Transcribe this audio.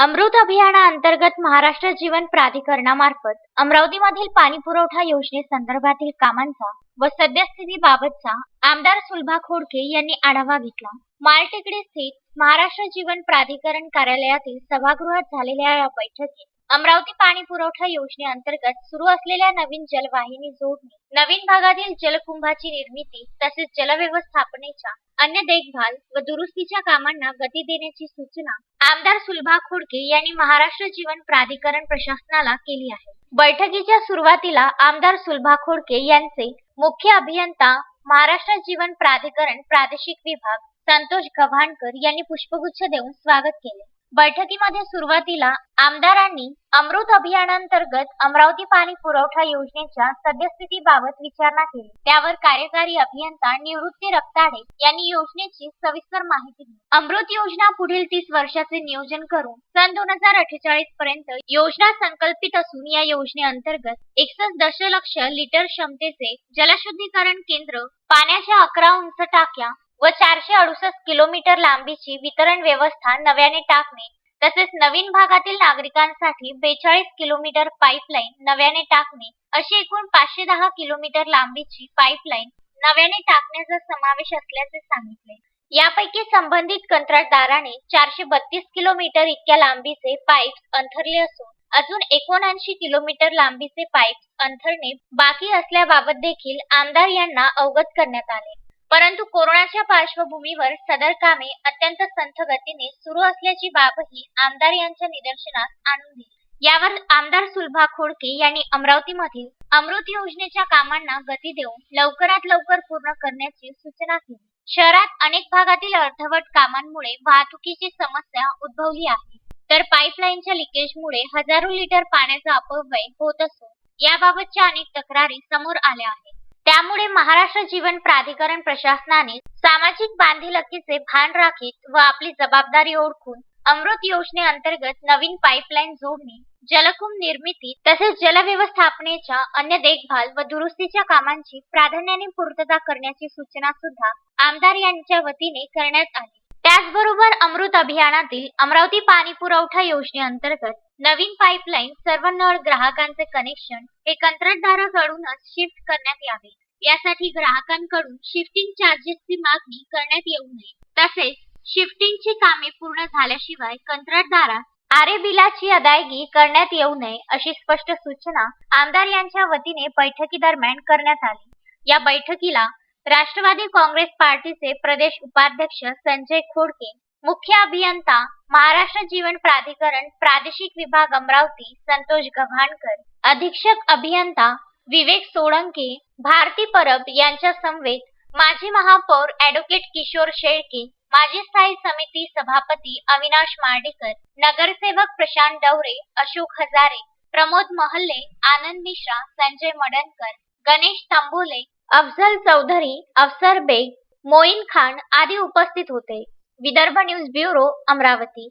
अमृत अभियानाअंतर्गत महाराष्ट्र जीवन प्राधिकरणामार्फत अमरावतीमधील पाणी पुरवठा योजनेसंदर्भातील कामांचा व सद्यस्थितीबाबतचा आमदार सुलभा खोडके यांनी आढावा घेतला. मालटेकडी स्थित महाराष्ट्र जीवन प्राधिकरण कार्यालयातील सभागृहात झालेल्या या बैठकीत अमरावती पाणी पुरवठा योजनेअंतर्गत सुरू असलेल्या नवीन जलवाहिनी जोडणी नवीन भागातील जलकुंभाची निर्मिती तसेच जलव्यवस्थापनेच्या अन्य देखभाल व दुरुस्तीच्या कामांना गती देण्याची सूचना आमदार सुलभा खोडके यांनी महाराष्ट्र जीवन प्राधिकरण प्रशासनाला केली आहे. बैठकीच्या सुरुवातीला आमदार सुलभा खोडके यांचे मुख्य अभियंता महाराष्ट्र जीवन प्राधिकरण प्रादेशिक विभाग संतोष गव्हाणकर यांनी पुष्पगुच्छ देऊन स्वागत केले. बैठकीमध्ये सुरुवातीला आमदारांनी अमृत अभियानांतर्गत अमरावती पाणी पुरवठा योजनेच्या सद्यस्थितीबाबत विचारणा केली. त्यावर कार्यकारी अभियंता निवृत्ती रक्ताडे यांनी योजनेची सविस्तर माहिती दिली. अमृत योजना पुढील तीस वर्षाचे नियोजन करून सन दोन हजार अठ्ठेचाळीस पर्यंत योजना संकल्पित असून या योजनेअंतर्गत एकसष्ट दशलक्ष लिटर क्षमतेचे जलशुद्धीकरण केंद्र पाण्याच्या अकरा उंच टाक्या व चारशे अडुसष्ट किलोमीटर लांबीची वितरण व्यवस्था नव्याने टाकणे तसेच नवीन भागातील नागरिकांसाठी बेचाळीस किलोमीटर पाईपलाईन नव्याने टाकणे अशी एकूण पाचशे दहा किलोमीटर लांबीची पाईपलाईन नव्याने टाकण्याचा समावेश असल्याचे सांगितले. यापैकी संबंधित कंत्राटदाराने चारशे बत्तीस किलोमीटर इतक्या लांबीचे पाईप अंथरले असून अजून एकोणऐंशी किलोमीटर लांबीचे पाईप अंथरणे बाकी असल्याबाबत देखील आमदार यांना अवगत करण्यात आले. परंतु कोरोनाच्या पार्श्वभूमीवर सदर कामे अत्यंत संथ गतीने सुरू असल्याची बाबही आमदार यांच्या निदर्शनास आणून दिली. यावर आमदार सुलभा खोडके यांनी अमरावतीमधील अमृत योजनेच्या कामांना गती देऊन लवकरात लवकर पूर्ण करण्याची सूचना केली. शहरात अनेक भागातील अर्धवट कामांमुळे वाहतुकीची समस्या उद्भवली आहे. तर पाईपलाईनच्या लिकेजमुळे हजारो लिटर पाण्याचा अपव्यय होत असून याबाबतच्या अनेक तक्रारी समोर आल्या आहेत. त्यामुळे महाराष्ट्र जीवन प्राधिकरण प्रशासनाने सामाजिक बांधिलकीचे भान राखीत व आपली जबाबदारी ओळखून अमृत योजनेअंतर्गत नवीन पाईपलाईन जोडणी जलकुंभ निर्मिती तसेच जलव्यवस्थापनेच्या अन्य देखभाल व दुरुस्तीच्या कामांची प्राधान्याने पूर्तता करण्याची सूचना सुद्धा आमदार यांच्या वतीने करण्यात आली. त्याचबरोबर अमृत अभियानातील अमरावती पाणी पुरवठा योजनेअंतर्गत नवीन पाईपलाईन सर्व नळ ग्राहकांचे कनेक्शन हे कंत्राटदाराकडूनच शिफ्ट करण्यात यावे. यासाठी ग्राहकांकडून शिफ्टिंग चार्जेसची मागणी करण्यात येऊ नये. तसेच शिफ्टिंगची कामे पूर्ण झाल्याशिवाय कंत्राटदारास आरे बिलाची अदायगी करण्यात येऊ नये अशी स्पष्ट सूचना आमदार यांच्या वतीने बैठकीदरम्यान करण्यात आली. या बैठकीला राष्ट्रवादी काँग्रेस पार्टीचे प्रदेश उपाध्यक्ष संजय खोडके मुख्य अभियंता महाराष्ट्र जीवन प्राधिकरण प्रादेशिक विभाग अमरावती संतोष गव्हाणकर अधीक्षक अभियंता विवेक सोळंके भारती परब यांच्या समवेत माजी महापौर ऍडव्होकेट किशोर शेळके माजी स्थायी समिती सभापती अविनाश मार्डेकर नगरसेवक प्रशांत डवरे अशोक हजारे प्रमोद महल्ले आनंद मिश्रा संजय मडणकर गणेश तांबोले अफजल चौधरी अफसर बेग मोईन खान आदी उपस्थित होते. Vidarbha news bureau Amravati.